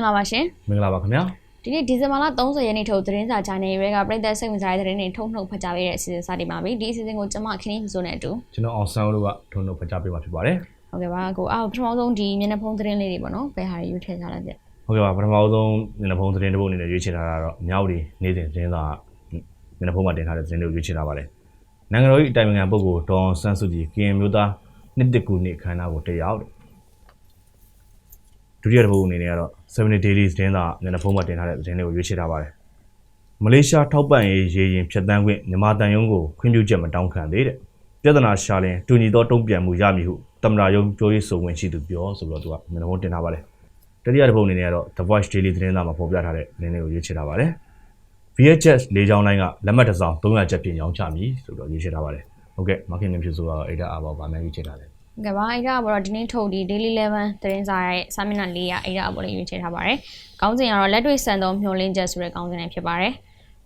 င်္ဂလာပါရှင်မင်္ဂလာပါခင်ဗျာဒီနေ့ဒီဇင်ဘာလ30ရက်နေ့ထုတ်သတင်းစာဂျာနယ်တွေကပြည်သက်စိတ်ဝင်စားတဲ့သတင်းတွေထုတ်နှုတ်ဖတ်ကြားပေးတဲ့အစီအစဉ်စတင်ပါပြီဒီအစီအစဉ်ကိုကျွန်မခင်းနေဆိုနဲ့အတူကျွန်တော်အောင်ဆန်းတို့ကထုံထုံဖတ်ကြားပေးမှာဖြစ်ပါတယ်ဟုတ်ကဲ့ပါကိုအော်ပထမဆုံးဒီမျက်နှာဖုံးသတင်းလေးတွေပေါ့နော်ဘယ်ဟာတွေရွေးထည့်ထားလိုက်တဲ့ဟုတ်ကဲ့ပါပထမဆုံးမျက်နှာဖုံးသတင်းတစ်ပုဒ်အနေနဲ့ရွေးချယ်ထားတာတော့မြောက်ဒီနေ့စဉ်သတင်းစာမျက်နှာဖုံးမှာတင်ထားတဲ့သတင်းတွေကိုရွေးချယ်ထားပါတယ်နိုင်ငံတော်၏အတိုင်ပင်ခံပုဂ္ဂိုလ်ဒေါ်အောင်ဆန်းစုကြည်ကရင်မျိုးသားနှစ်တကူနှစ်ခမ်းနားကိုတက်ရောက်တယ် ဒုတိယတစ်ပုဒ်အနေနဲ့ကတော့ 7 daily သတင်းစာမျက်နှာဖုံးမှာတင်ထားတဲ့သတင်းတွေကိုရွေးချယ်ထားပါတယ်မလေးရှားထောက်ပံ့ရေးရေရင်ဖြတ်တန်းခွင့်မြန်မာတန်ယုံကိုခွင့်ပြုချက်မတောင်းခံသေးတဲ့ပြဿနာရှာလင်တူညီသောတုံ့ပြန်မှုရမည်ဟုတမနာယုံပြောရေးဆိုဝင်ရှိသူပြောဆိုပြီးတော့သူကမျက်နှာဖုံးတင်ထားပါတယ်တတိယတစ်ပုဒ်အနေနဲ့ကတော့ The Voice Daily သတင်းစာမှာဖော်ပြထားတဲ့သတင်းတွေကိုရွေးချယ်ထားပါတယ်။ VHS လေးချောင်းလိုင်းကလက်မှတ်တစ်စောင်300ကျပ်ပြင်ရောင်းချမည်ဆိုတော့ရွေးချယ်ထားပါတယ်။ဟုတ်ကဲ့ marketing ဖြစ်ဆိုတော့အဲ့ဒါအဘောဗာမှန်ရွေးချယ်ထားတယ်ဟုတ် ကဲ့ပါအဲ့ဒါကတော့ဒီနေ့ထုတ်ဒီ Daily 11သတင်းစာရဲ့စာမျက်နှာ၄ရအဲ့ဒါအပေါ်လေးရွေးထည့်ထားပါတယ်ခေါင်းစဉ်ကတော့လက်တွေ့ဆန်သောမျှော်လင့်ချက်ဆိုတဲ့ခေါင်းစဉ်နဲ့ဖြစ်ပါတယ်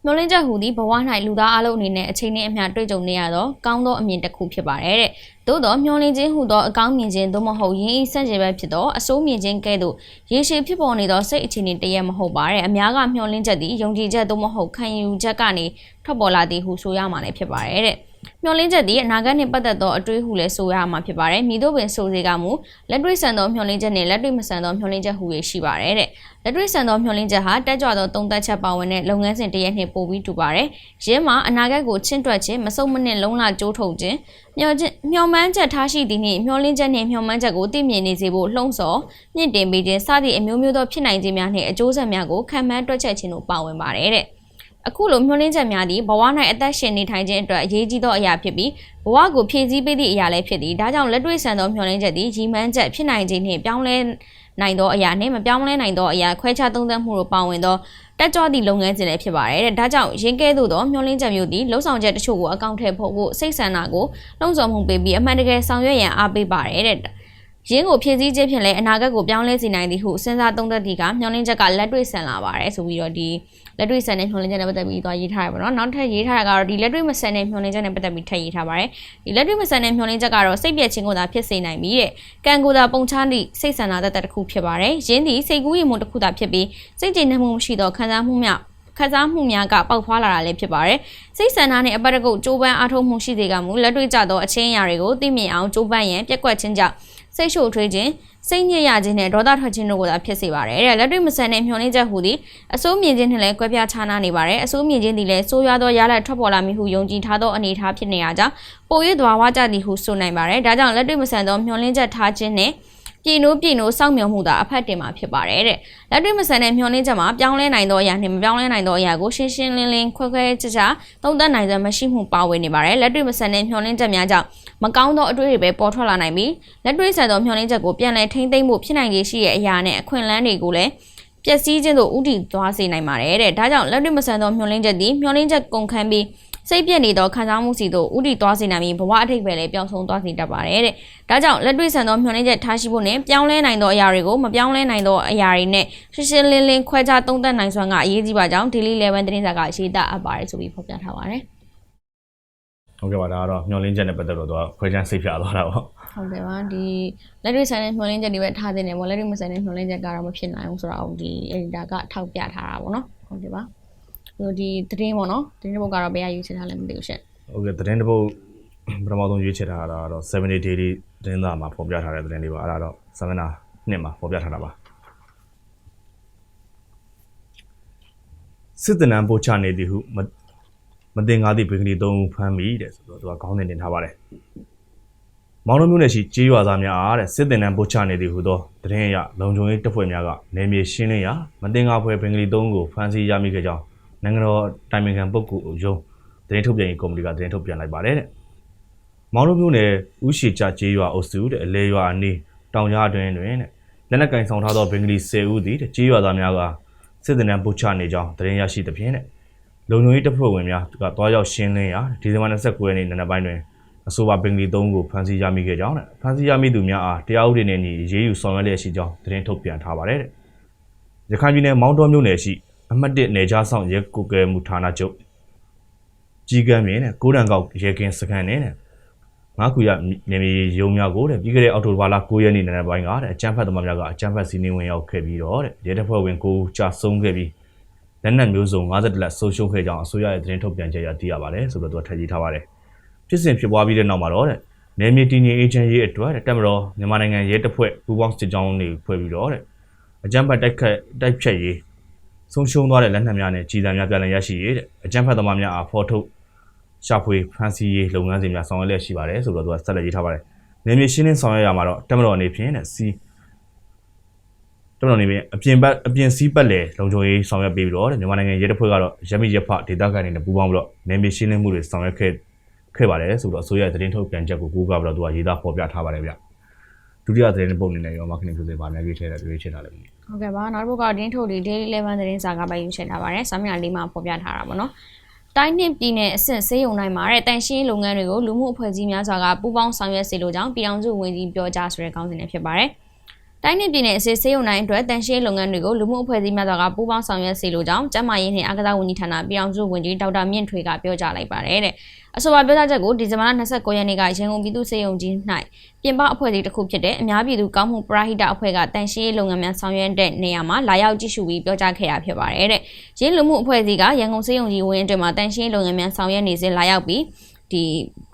မျှော်လင့်ချက်ဟူသည်ဘဝ၌လူသားအလုံးအနေနဲ့အချိန်နဲ့အမျှတွေ့ကြုံနေရသောကောင်းသောအမြင်တစ်ခုဖြစ်ပါတယ်တဲ့။သို့သောမျှော်လင့်ခြင်းဟူသောအကောင်းမြင်ခြင်းသို့မဟုတ်ရင်းဤဆန့်ကျင်ဘက်ဖြစ်သောအဆိုးမြင်ခြင်းကဲ့သို့ရေရှည်ဖြစ်ပေါ်နေသောစိတ်အခြေအနေတရက်မဟုတ်ပါတဲ့အများကမျှော်လင့်ချက်သည်ယုံကြည်ချက်သို့မဟုတ်ခံယူချက်ကနေထွက်ပေါ်လာသည်ဟုဆိုရမှာလည်းဖြစ်ပါတယ်တဲ့။ မျှော်လင့်ချက်သည်အနာဂတ်နှင့်ပတ်သက်သောအတွေးဟုလည်းဆိုရမှာဖြစ်ပါတယ်။မိတို့ပင်ဆိုစေကမူလက်တွေ့ဆန်သောမျှော်လင့်ချက်နှင့်လက်တွေ့မဆန်သောမျှော်လင့်ချက်ဟူ၍ရှိပါတယ်တဲ့။လက်တွေ့ဆန်သောမျှော်လင့်ချက်ဟာတက်ကြွသောတုံ့တက်ချက်ပါဝင်တဲ့လုပ်ငန်းစဉ်တစ်ရက်နှင့်ပိုပြီးတူပါတယ်။ရင်းမှာအနာဂတ်ကိုချင့်တွက်ခြင်းမစုံမနစ်လုံးလကြိုးထုံခြင်းမျှော်ခြင်းမျှော်မှန်းချက်ထားရှိသည်နှင့်မျှော်လင့်ချက်နှင့်မျှော်မှန်းချက်ကိုသိမြင်နေစေဖို့လှုံ့ဆော်မြင့်တင်ပေးခြင်းစသည့်အမျိုးမျိုးသောဖြစ်နိုင်ခြင်းများနှင့်အကျိုးဆက်များကိုခံမှန်းတွက်ချက်ခြင်းတို့ပါဝင်ပါတယ်တဲ့။ အခုလိုမျှော်လင့်ချက်များသည်ဘဝ၌အသက်ရှင်နေထိုင်ခြင်းအတွက်အရေးကြီးသောအရာဖြစ်ပြီးဘဝကိုဖြည့်ဆည်းပေးသည့်အရာလည်းဖြစ်သည်ဒါကြောင့်လက်တွေ့ဆန်သောမျှော်လင့်ချက်သည်ကြီးမှန်းချက်ဖြစ်နိုင်ခြင်းနှင့်ပြောင်းလဲနိုင်သောအရာနှင့်မပြောင်းလဲနိုင်သောအရာခွဲခြားသုံးသပ်မှုတို့ပါဝင်သောတက်ကြွသည့်လုပ်ငန်းစဉ်လည်းဖြစ်ပါတယ်တဲ့ဒါကြောင့်ရင်းကဲသို့သောမျှော်လင့်ချက်မျိုးသည်လှုပ်ဆောင်ချက်တချို့ကိုအကောင့်ထဲဖို့ဖို့စိတ်ဆန္ဒကိုလှုံ့ဆော်မှုပေးပြီးအမှန်တကယ်ဆောင်ရွက်ရန်အားပေးပါတယ်တဲ့ ရင်းကိုဖြည့်ဆည်းခြင်းဖြင့်လည်းအနာဂတ်ကိုပြောင်းလဲစေနိုင်သည်ဟုစဉ်းစားသုံးသပ်သည့်ကမျှော်လင့်ချက်ကလက်တွေ့ဆန်လာပါတယ်ဆိုပြီးတော့ဒီလက်တွေ့ဆန်တဲ့မျှော်လင့်ချက်နဲ့ပတ်သက်ပြီးသွားရေးထားရပါတော့နောက်ထပ်ရေးထားတာကတော့ဒီလက်တွေ့မဆန်တဲ့မျှော်လင့်ချက်နဲ့ပတ်သက်ပြီးထပ်ရေးထားပါတယ်ဒီလက်တွေ့မဆန်တဲ့မျှော်လင့်ချက်ကတော့စိတ်ပြည့်ခြင်းကိုသာဖြစ်စေနိုင်ပြီးတဲ့ကံကိုယ်သာပုံချသည့်စိတ်ဆန္ဒတသက်တစ်ခုဖြစ်ပါတယ်ရင်းသည်စိတ်ကူးရင်မှုတစ်ခုသာဖြစ်ပြီးစိတ်ကြည်နှံမှုမရှိသောခံစားမှုများ ခန်းစားမှုများကပေါက်ဖွာလာတာလည်းဖြစ်ပါတယ်။စိတ်ဆန္ဒနဲ့အပတ်တကုတ်ကြိုးပမ်းအားထုတ်မှုရှိစေကမူလက်တွေ့ကျသောအချင်းအရာတွေကိုသိမြင်အောင်ကြိုးပမ်းရန်ပြက်ကွက်ခြင်းကြောင့်စိတ်ရှုပ်ထွေးခြင်းစိတ်ညစ်ရခြင်းနဲ့ဒေါသထွက်ခြင်းတို့ကိုသာဖြစ်စေပါတယ်တဲ့လက်တွေ့မဆန်တဲ့မျှော်လင့်ချက်ဟူသည်အစိုးမြင်ခြင်းနဲ့လည်းကွဲပြားခြားနားနေပါတယ်အစိုးမြင်ခြင်းသည်လည်းဆိုးရွားသောရလဒ်ထွက်ပေါ်လာမည်ဟုယုံကြည်ထားသောအနေအထားဖြစ်နေရကြောင်းပို၍သဘာဝကျသည်ဟုဆိုနိုင်ပါတယ်ဒါကြောင့်လက်တွေ့မဆန်သောမျှော်လင့်ချက်ထားခြင်းနဲ့ ပြည်နိုးပြည်နိုးစောင့်မျှော်မှုသာအဖက်တင်မှာဖြစ်ပါတယ်တဲ့လက်တွေ့မဆန်တဲ့မျှော်လင့်ချက်မှာပြောင်းလဲနိုင်သောအရာနှင့်မပြောင်းလဲနိုင်သောအရာကိုရှင်းရှင်းလင်းလင်းခွဲခွဲခြားခြားသုံးသပ်နိုင်စွမ်းမရှိမှုပါဝင်နေပါတယ်လက်တွေ့မဆန်တဲ့မျှော်လင့်ချက်များကြောင့်မကောင်းသောအတွေ့အကြုံတွေပဲပေါ်ထွက်လာနိုင်ပြီးလက်တွေ့ဆန်သောမျှော်လင့်ချက်ကိုပြန်လည်ထိမ့်သိမ့်ဖို့ဖြစ်နိုင်ခြေရှိတဲ့အရာနဲ့အခွင့်အလမ်းတွေကိုလည်းပျက်စီးခြင်းသို့ဥတီသွားစေနိုင်ပါတယ်တဲ့ဒါကြောင့်လက်တွေ့မဆန်သောမျှော်လင့်ချက်သည်မျှော်လင့်ချက်ကုန်ခန်းပြီး စိတ်ပြည့်နေသောခံစားမှုစီတို့ဥတီသွားစေနိုင်ပြီးဘဝအထိပ်ပဲလည်းပြောင်းဆုံးသွားစေတတ်ပါတယ်တဲ့ဒါကြောင့်လက်တွေ့ဆန်သောမျှော်လင့်ချက်ထားရှိဖို့နဲ့ပြောင်းလဲနိုင်သောအရာတွေကိုမပြောင်းလဲနိုင်သောအရာတွေနဲ့ရှင်းရှင်းလင်းလင်းခွဲခြားသုံးသပ်နိုင်စွမ်းကအရေးကြီးပါကြောင်း Daily Level သတင်းစာကရေးသားအပ်ပါတယ်ဆိုပြီးဖော်ပြထားပါတယ်။ဟုတ်ကဲ့ပါဒါကတော့မျောလင်းချက်နဲ့ပတ်သက်လို့သူကခွဲခြမ်းစိတ်ဖြာသွားတာပေါ့ဟုတ်တယ်ပါဒီလက်တွေ့ဆန်တဲ့မျှော်လင့်ချက်တွေပဲထားတင်တယ်ပေါ့လက်တွေ့မဆန်တဲ့မျှော်လင့်ချက်ကတော့မဖြစ်နိုင်ဘူးဆိုတော့ဒီ editor ကထောက်ပြထားတာပေါ့နော်ဟုတ်တယ်ပါဟို ဒီသတင်းပေါ့နော်သတင်းဘုတ်ကတော့ဘယ်ရယူချင်တာလဲမသိဘူးရှင့်။ဟုတ်ကဲ့သတင်းတစ်ပုဒ်ပထမဆုံးရွေးချယ်ထားတာကတော့7 daily သတင်းစာမှာဖော်ပြထားတဲ့သတင်းလေးပါအဲ့ဒါတော့7နာနှစ်မှာဖော်ပြထားတာပါစစ်တနံပို့ချနေသည်ဟုမမတင်ကားသည့်ဘင်္ဂလီသုံးဦးဖမ်းမိတဲ့ဆိုတော့သူကခေါင်းစဉ်တင်ထားပါတယ်မောင်နှမျိုးနယ်ရှိကြေးရွာသားများအားတဲ့စစ်တင်နံပို့ချနေသည်ဟုသောသတင်းအရလုံခြုံရေးတပ်ဖွဲ့များကနေမြေရှင်းလင်းရာမတင်ကားဖွဲ့ဘင်္ဂလီသုံးဦးကိုဖမ်းဆီးရမိခဲ့ကြောင်း နိုင်ငံတော်တိုင်ပင်ခံပုဂ္ဂိုလ်ရုံးသတင်းထုတ်ပြန်ရေးကော်မတီကသတင်းထုတ်ပြန်လိုက်ပါတယ်တဲ့မောင်နှမျိုးနယ်ဥရှိချကြေးရွာအုပ်စုတဲ့အလဲရွာအနီးတောင်ကြားအတွင်းတွင်တဲ့လက်နက်ကင်ဆောင်ထားသောဘင်္ဂလီ10ဦးသည်တဲ့ကြေးရွာသားများကစစ်တင်နံပို့ချနေကြောင်းသတင်းရရှိသဖြင့်တဲ့လုံခြုံရေးတပ်ဖွဲ့ဝင်များကတွားရောက်ရှင်းလင်းရာဒီဇင်ဘာ29ရက်နေ့နံနက်ပိုင်းတွင်အဆိုပါဘင်္ဂလီ3ကိုဖမ်းဆီးရမိခဲ့ကြောင်းနဲ့ဖမ်းဆီးရမိသူများအားတရားဥပဒေနဲ့ညီရေးယူဆောင်ရွက်လျက်ရှိကြောင်းသတင်းထုတ်ပြန်ထားပါတယ်တဲ့။ရခိုင်ပြည်နယ်မောင်းတော်မြို့နယ်ရှိ အမှတ်1နယ်ခြားဆောင်ရဲကုကဲမှုဌာနချုပ်ကြီးကမ်းမြင်နဲ့ကိုးတန်ကောက်ရဲကင်းစခန်းနဲ့ငါးခုရနေမီရုံများကိုတဲ့ပြီးခဲ့တဲ့အောက်တိုဘာလ9ရက်နေ့နေ့ပိုင်းကတဲ့အကြမ်းဖက်သမားများကအကြမ်းဖက်စီးနှင်းဝင်ရောက်ခဲ့ပြီးတော့တဲ့ရဲတပ်ဖွဲ့ဝင်ကိုကြာဆုံးခဲ့ပြီးလက်နက်မျိုးစုံ50လက်ဆုံးရှုံးခဲ့ကြောင်းအစိုးရရဲ့သတင်းထုတ်ပြန်ချက်အရသိရပါတယ်ဆိုတော့သူကထပ်ကြီးထားပါတယ်ဖြစ်စဉ်ဖြစ်ပွားပြီးတဲ့နောက်မှာတော့တဲ့နေမီတီနီအေဂျင့်ရေးအတွက်တဲ့တက်မတော်မြန်မာနိုင်ငံရဲတပ်ဖွဲ့ပူးပေါင်းစစ်ကြောင်းတွေဖွဲ့ပြီးတော့တဲ့အကြမ်းဖက်တိုက်ခတ်တိုက်ဖြတ်ရေး ဆုံးရှုံးသွားတဲ့လက်နက်များနဲ့ကြီးစံများပြန်လည်ရရှိရေးတဲ့အကြမ်းဖက်သမားများအားဖော်ထုတ်ရှာဖွေဖန်ဆီးရေးလုပ်ငန်းစဉ်များဆောင်ရွက်လျက်ရှိပါတယ်ဆိုတော့သူကဆက်လက်ရေးထားပါတယ်။နေမြေရှင်းလင်းဆောင်ရွက်ရမှာတော့တက်မတော်အနေဖြင့်တဲ့စီတက်မတော်အနေဖြင့်အပြင်ဘက်အပြင်စီးပတ်လေလုံခြုံရေးဆောင်ရွက်ပေးပြီးတော့တဲ့မြန်မာနိုင်ငံရဲတပ်ဖွဲ့ကတော့ရမီရဖဒေတာကန်တွေနဲ့ပူးပေါင်းပြီးတော့နေမြေရှင်းလင်းမှုတွေဆောင်ရွက်ခဲ့ခဲ့ပါတယ်ဆိုတော့အစိုးရသတင်းထုတ်ပြန်ချက်ကိုကိုးကားပြီးတော့သူကရေးသားဖော်ပြထားပါတယ်ဗျ။ဒုတိယသတင်းပုံအနေနဲ့ရောမခဏကိုစေပါများကြီးထဲတဲ့တွေ့ချင်တာလည်းမသိ ဟုတ်ကဲ့ပါနောက်တစ်ပုဒ်ကတင်းထုတ်ဒီ daily 11သတင်းစာကပိုင်ယူချက်ထားပါတယ်စာမျက်နှာလေးမှာဖော်ပြထားတာပေါ့နော်တိုင်းနှင့်ပြည်နယ်အဆင့်စေယုံတိုင်းမှာတဲ့တန်ရှင်းလုပ်ငန်းတွေကိုလူမှုအဖွဲ့အစည်းများစွာကပူးပေါင်းဆောင်ရွက်စေလိုကြောင်းပြည်အောင်စုဝန်ကြီးပြောကြားဆိုတဲ့ခေါင်းစဉ်နဲ့ဖြစ်ပါတယ် တိုင်းနှင့်ပြည်နယ်အစစ်စေးရုံတိုင်းအတွက်တန်ရှင်းလုပ်ငန်းတွေကိုလူမှုအဖွဲ့အစည်းများစွာကပူးပေါင်းဆောင်ရွက်စေလိုကြောင်းကျန်းမာရေးနှင့်အားကစားဝန်ကြီးဌာနပြည်အောင်စုဝန်ကြီးဒေါက်တာမြင့်ထွေကပြောကြားလိုက်ပါတယ်တဲ့အဆိုပါပြောကြားချက်ကိုဒီဇင်ဘာလ29ရက်နေ့ကရန်ကုန်ပြည်သူ့စေယုံကြီး၌ပြင်ပအဖွဲ့အစည်းတစ်ခုဖြစ်တဲ့အများပြည်သူကောင်းမှုပရဟိတအဖွဲ့ကတန်ရှင်းရေးလုပ်ငန်းများဆောင်ရွက်တဲ့နေရာမှာလာရောက်ကြည့်ရှုပြီးပြောကြားခဲ့တာဖြစ်ပါတယ်တဲ့ရင်းလူမှုအဖွဲ့အစည်းကရန်ကုန်စေယုံကြီးဝင်းအတွင်းမှာတန်ရှင်းရေးလုပ်ငန်းများဆောင်ရွက်နေစဉ်လာရောက်ပြီး ဒီ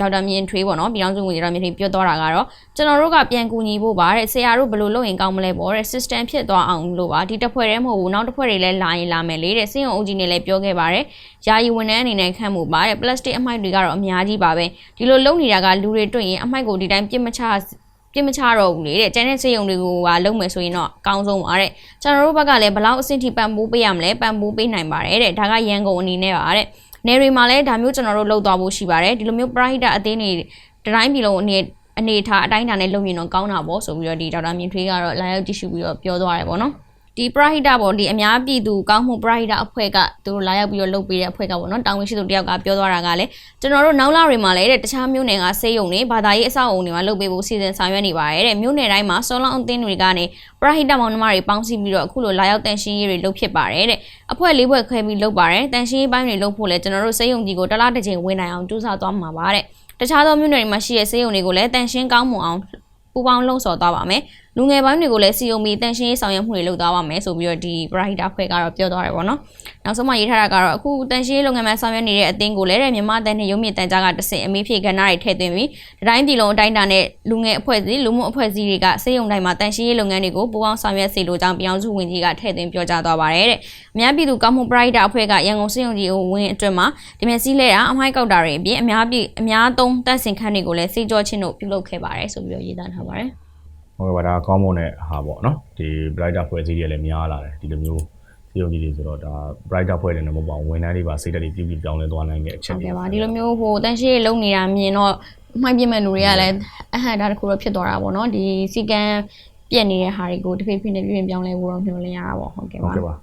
ဒေါက်တာမြင့်ထွေးပေါ့နော်ပြည်အောင်စုဝန်ကြီးဒေါက်တာမြင့်ထွေးပြောသွားတာကတော့ကျွန်တော်တို့ကပြန်ကူညီဖို့ပါတဲ့ဆရာတို့ဘယ်လိုလုပ်ရင်ကောင်းမလဲပေါ့တဲ့ system ဖြစ်သွားအောင်လို့ပါဒီတစ်ဖွဲ့တည်းမဟုတ်ဘူးနောက်တစ်ဖွဲ့တွေလည်းလာရင်လာမယ်လေတဲ့စင်ရုံအုပ်ကြီးနဲ့လည်းပြောခဲ့ပါတယ်ယာယီဝန်ထမ်းအနေနဲ့ခံမှုပါတဲ့ plastic အမိုက်တွေကတော့အများကြီးပါပဲဒီလိုလုပ်နေတာကလူတွေတွေ့ရင်အမိုက်ကိုဒီတိုင်းပြစ်မချပြစ်မချတော့ဘူးလေတဲ့ကျန်တဲ့စေယုံတွေကိုကလုံးမယ်ဆိုရင်တော့အကောင်းဆုံးပါတဲ့ကျွန်တော်တို့ဘက်ကလည်းဘယ်လောက်အဆင့်ထိပံ့ပိုးပေးရမလဲပံ့ပိုးပေးနိုင်ပါတယ်တဲ့ဒါကရန်ကုန်အနေနဲ့ပါတဲ့ နေရီမှာလည်းဒါမျိုးကျွန်တော်တို့လုပ်သွားဖို့ရှိပါတယ်ဒီလိုမျိုး private အသင်းတွေတိုင်းပြည်လုံးအနေအနေထားအတိုင်းအတာနဲ့လုပ်ရင်တော့ကောင်းတာပေါ့ဆိုပြီးတော့ဒီဒေါက်တာမြင့်ထွေးကတော့လာရောက်ကြည့်ရှုပြီးတော့ပြောသွားတယ်ပေါ့နော် ဒီပရဟိတပေါ့ဒီအများပြည်သူကောင်းမှုပရဟိတအဖွဲ့ကသူတို့လာရောက်ပြီးတော့လုပ်ပေးတဲ့အဖွဲ့ကပေါ့နော်တောင်းဝင်ရှိသူတယောက်ကပြောသွားတာကလည်းကျွန်တော်တို့နောက်လာတွေမှာလည်းတဲ့တခြားမြို့နယ်ကစေယုံတွေဘာသာရေးအဆောက်အအုံတွေမှာလုပ်ပေးဖို့စီစဉ်ဆောင်ရွက်နေပါတယ်တဲ့မြို့နယ်တိုင်းမှာစောလောင်းအသင်းတွေကနေပရဟိတမောင်နှမတွေပေါင်းစည်းပြီးတော့အခုလိုလာရောက်တန်ရှင်းရေးတွေလုပ်ဖြစ်ပါတယ်တဲ့အဖွဲ့လေးဘွဲ့ခွဲပြီးလုပ်ပါတယ်တန်ရှင်းရေးပိုင်းတွေလုပ်ဖို့လည်းကျွန်တော်တို့စေယုံကြီးကိုတစ်လားတစ်ချိန်ဝင်နိုင်အောင်ကြိုးစားသွားမှာပါတဲ့တခြားသောမြို့နယ်တွေမှာရှိတဲ့စေယုံတွေကိုလည်းတန်ရှင်းကောင်းမွန်အောင်ပူပေါင်းလှုံ့ဆော်သွားပါမယ်လူငယ်ပိုင်းတွေကိုလည်းစီယုံမီတန်ရှင်းရေးဆောင်ရွက်မှုတွေလုပ်သွားပါမယ်ဆိုပြီးတော့ဒီပရာဟိတာဖွဲ့ကတော့ပြောသွားတယ်ပေါ့နော်နောက်ဆုံးမှရေးထားတာကတော့အခုတန်ရှင်းရေးလုပ်ငန်းများဆောင်ရွက်နေတဲ့အသင်းကိုလည်းတဲ့မြန်မာတန်နဲ့ရုံးမြင့်တန်ကြားကတဆင့်အမေးဖြေကဏ္ဍတွေထည့်သွင်းပြီးဒီတိုင်းပြည်လုံးအတိုင်းအတာနဲ့လူငယ်အဖွဲ့အစည်းလူမှုအဖွဲ့အစည်းတွေကစေယုံတိုင်းမှာတန်ရှင်းရေးလုပ်ငန်းတွေကိုပူးပေါင်းဆောင်ရွက်စေလိုကြောင်းပြောင်းစုဝင်ကြီးကထည့်သွင်းပြောကြားသွားပါတယ်တဲ့အများပြည်သူကောင်းမှုပရာဟိတာအဖွဲ့ကရန်ကုန်စေယုံကြီးကိုဝင်အတွင်းမှာဒီမျက်စိလဲတာအမိုက်ကောက်တာတွေအပြင်အများပြည်အများသုံးတပ်စင်ခန်းတွေကိုလည်းစေကြောချင်းတို့ပြုလုပ်ခဲ့ပါတယ်ဆိုပြီးတော့ရေးသားထားပါတယ် ဟုတ်ကဲ့ပါဒါကောင်းမွန်တဲ့ဟာပေါ့နော်ဒီ brighter ဖွဲ့စည်းတွေလည်းများလာတယ်ဒီလိုမျိုးစီယုံကြီးတွေဆိုတော့ဒါ brighter ဖွဲ့တယ်နဲ့မဟုတ်ပါဘူးဝန်ထမ်းတွေပါစိတ်ဓာတ်တွေပြည့်ပြည့်ပြောင်းလဲသွားနိုင်တဲ့အချက်ဟုတ်တွေကဲ့ပါဒီလိုမျိုးဟိုတန်ရှင်းလုံနေတာမြင်တော့မှိုက်ပြမဲ့လူတွေကလည်းအဟံဒါတခုတော့ဖြစ်သွားတာပေါ့နော်ဒီစီကံပြက်နေတဲ့ဟာတွေကိုတစ်ဖိဖိနဲ့ပြင်ပြောင်းလဲဖို့တော့မျှော်လင့်ရတာပေါ့ဟုတ်ကဲ့ဟုတ်ပါကဲ့ပါ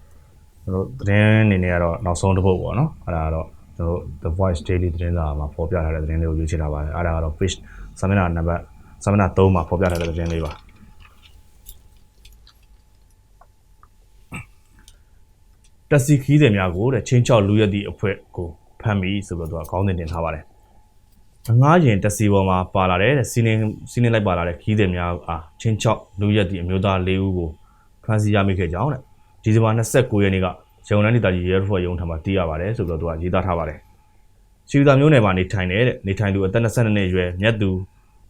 ကျွန်တော်သတင်းအနေနဲ့ကတော့နောက်ဆုံးတစ်ပုဒ်ပေါ့နော်အဲ့ဒါကတော့ကျွန်တော် The Voice Daily သတင်းစာမှာဖော်ပြထားတဲ့သတင်းလေးကိုရွေးချယ်ထားပါတယ်အဲ့ဒါကတော့ page စာမျက်နှာနံပါတ်စာမျက်နှာ3မှာဖော်ပြထားတဲ့သတင်းလေးပါ တက်စီခီးတွေများကိုတဲ့ချင်းချောက်လူရက်သည့်အဖွဲ့ကိုဖမ်းပြီးဆိုပြီးတော့သူကခေါင်းစဉ်တင်ထားပါတယ်ငားရင်တက်စီပေါ်မှာပါလာတဲ့စီနင်းစီနင်းလိုက်ပါလာတဲ့ခီးတွေများအားချင်းချောက်လူရက်သည့်အမျိုးသား၄ဦးကိုဖမ်းဆီးရမိခဲ့ကြောင်းတဲ့ဒီဇင်ဘာ29ရက်နေ့ကရန်ကုန်တိုင်းဒေသကြီးရဲဖွဲ့ရုံးထံမှာတည်ရပါတယ်ဆိုပြီးတော့သူကရေးသားထားပါတယ်။စီဥသာမျိုးနယ်မှာနေထိုင်နေတဲ့နေထိုင်သူအသက်22နှစ်အရွယ်မြတ်သူ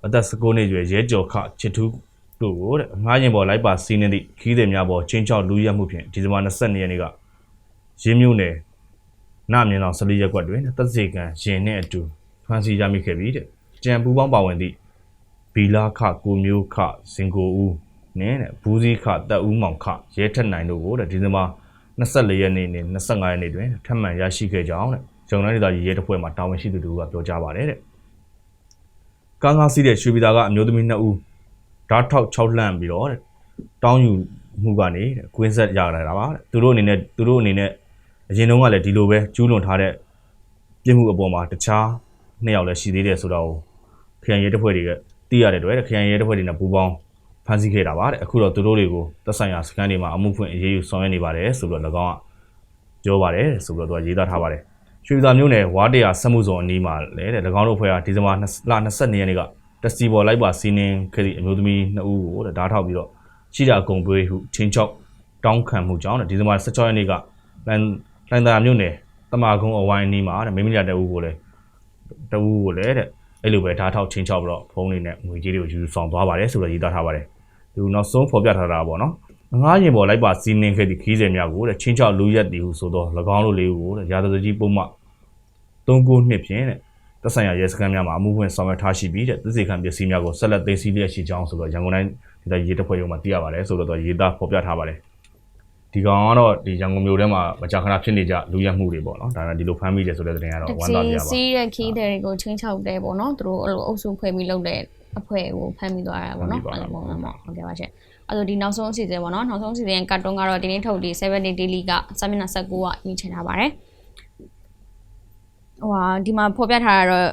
အသက်19နှစ်အရွယ်ရဲကျော်ခချစ်ထူးတို့ကိုတဲ့ငှားရင်ပေါ်လိုက်ပါစီးနေသည့်ခီးသည်များပေါ်ချင်းချောက်လူရက်မှုဖြင့်ဒီဇင်ဘာ22ရက်နေ့က ရင်းမျိုးနယ်နာမြင်တော်14ရက်ကွက်တွင်တပ်စေကံရင်နှင့်အတူဖမ်းဆီးရမိခဲ့ပြီးတဲ့ကြံပူပေါင်းပါဝင်သည့်ဘီလာခကိုမျိုးခစင်ကိုဦးနင်းတဲ့ဘူးစည်းခတက်ဦးမောင်ခရဲထက်နိုင်တို့ကိုတဲ့ဒီဇင်ဘာ24ရက်နေ့နဲ့25ရက်နေ့တွင်ထပ်မံရရှိခဲ့ကြောင်းတဲ့ဂျုံတိုင်းဒေသကြီးရဲတပ်ဖွဲ့မှတာဝန်ရှိသူတို့ကပြောကြားပါတယ်တဲ့ကားငါးစီးတဲ့ရွှေပြည်သာကအမျိုးသမီး2ဦးဓာတ်ထောက်6လှမ်းပြီးတော့တဲ့တောင်းယူမှုကနေတဲ့ကွင်းဆက်ရလာတာပါတဲ့သူတို့အနေနဲ့သူတို့အနေနဲ့ အရင်တုန်းကလည်းဒီလိုပဲကျူးလွန်ထားတဲ့ပြစ်မှုအပေါ်မှာတခြားနှစ်ယောက်လည်းရှိသေးတယ်ဆိုတော့ခရိုင်ရဲတပ်ဖွဲ့တွေကသိရတဲ့အတွက်တဲ့ခရိုင်ရဲတပ်ဖွဲ့တွေနဲ့ပူးပေါင်းဖမ်းဆီးခဲ့တာပါတဲ့အခုတော့သူတို့တွေကိုသက်ဆိုင်ရာစကန်တွေမှာအမှုဖွင့်အရေးယူဆောင်ရွက်နေပါတယ်ဆိုပြီးတော့၎င်းကပြောပါတယ်ဆိုပြီးတော့သူကရေးသားထားပါတယ်ရွှေပြည်သာမြို့နယ်ဝါတရာစက်မှုဇုံအနီးမှာလည်းတဲ့၎င်းတို့ဖွဲ့ဟာဒီဇင်ဘာ20လ22ရက်နေ့ကတက်စီဘော်လိုက်ပါစီးနင်းခဲ့သည့်အမျိုးသမီး2ဦးကိုတဲ့ဓာတ်ထောက်ပြီးတော့ရှိတာကုံပွေးဟုချင်းချောက်တောင်းခံမှုကြောင့်တဲ့ဒီဇင်ဘာ16ရက်နေ့ကလန် လန်တာမြို့နယ်တမာကုန်းအဝိုင်းအနီးမှာတဲ့မိမိရတဲ့ဦးကိုလည်းတဦးကိုလည်းတဲ့အဲ့လိုပဲဓာတ်ထောက်ချင်းချောက်ပြီးတော့ဖုန်းလေးနဲ့ငွေကြေးတွေကိုယူဆောင်သွားပါတယ်ဆိုတော့ရေးသားထားပါတယ်ဒီနောက်ဆုံးဖော်ပြထားတာပေါ့နော်ငားရင်ပေါ်လိုက်ပါစီးနှင်းခဲ့သည့်ခီးစဉ်များကိုတဲ့ချင်းချောက်လူရက်တီဟုဆိုတော့၎င်းတို့လေးကိုတဲ့ရာဇသကြီးပုံမှ39နှစ်ဖြင့်တဲ့သက်ဆိုင်ရာရဲစခန်းများမှာအမှုဖွင့်ဆောင်ရွက်ထားရှိပြီးတဲ့သစ္စေခံပစ္စည်းများကိုဆက်လက်သိမ်းဆည်းလျက်ရှိကြောင်းဆိုတော့ရန်ကုန်တိုင်းဒေသရေးတပ်ဖွဲ့ရုံးမှာသိရပါတယ်ဆိုတော့ရေးသားဖော်ပြထားပါတယ် ဒီကောင်ကတော့ဒီရန်ကုန်မြို့ထဲမှာမကြာခဏဖြစ်နေကြလူရက်မှုတွေပေါ့နော်ဒါကဒီလိုဖမ်းမိတယ်ဆိုတဲ့တဲ့ရင်ကတော့တဝမ်းသာကြစီပါစီးတဲ့ခီးတဲ့တွေကိုချင်းချောက်တယ်ပေါ့နော်သူတို့အဲ့လိုအုပ်စုဖွဲ့ပြီးလုပ်တဲ့အဖွဲကိုဖမ်းပြီးသွားတာပေါ့နော်အဲ့လိုပုံစံပေါ့ဟုတ်ကဲ့ပါရှင်အဲ့တော့ဒီနောက်ဆုံးအစီအစဉ်ပေါ့နော်နောက်ဆုံးအစီအစဉ်ကတ်တုန်းကတော့ဒီနေ့ထုတ်ဒီ7 day daily ကစာမျက်နှာ19ကရေးချင်ထားပါတယ်ဟိုဟာဒီမှာဖော်ပြထားတာတော့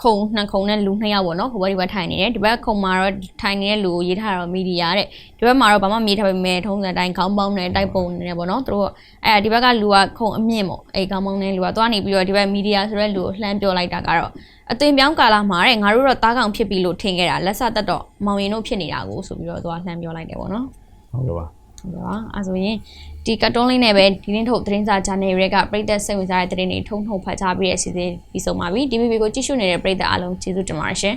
ခုံနှစ်ခုံနဲ့လူနှစ်ယောက်ပေါ့နော်ဟိုဘက်ဒီဘက်ထိုင်နေတယ်ဒီဘက်ခုံမှာတော့ထိုင်နေတဲ့လူကိုရေးထားတာတော့မီဒီယာတဲ့ဒီဘက်မှာတော့ဘာမှမရေးထားပေမဲ့ထုံးစံတိုင်းခေါင်းပေါင်းနဲ့တိုက်ပုံနေတယ်ပေါ့နော်သူတို့အဲ့ဒီဘက်ကလူကခုံအမြင့်ပေါ့အဲ့ခေါင်းပေါင်းနဲ့လူကသွားနေပြီးတော့ဒီဘက်မီဒီယာဆိုတဲ့လူကိုလှမ်းပြောလိုက်တာကတော့အသွင်ပြောင်းကာလာမှာတဲ့ငါတို့တော့တားကောင်ဖြစ်ပြီလို့ထင်ခဲ့တာလက်ဆက်တက်တော့မောင်ရင်တို့ဖြစ်နေတာကိုဆိုပြီးတော့သူကလှမ်းပြောလိုက်တယ်ပေါ့နော်ဟုတ်ကဲ့ပါ ဟုတ်ပါအဲဆိုရင်ဒီကတ်တွန်းလေးနဲ့ပဲဒီနေ့ထုတ်သတင်းစာ channel တွေကပြည်သက်စိတ်ဝင်စားတဲ့သတင်းတွေထုံထုံဖတ်ကြားပြီးတဲ့အစီအစဉ်ပြီးဆုံးပါပြီ DVB ကိုကြည့်ရှုနေတဲ့ပြည်သက်အားလုံးကျေးဇူးတင်ပါတယ်ရှင်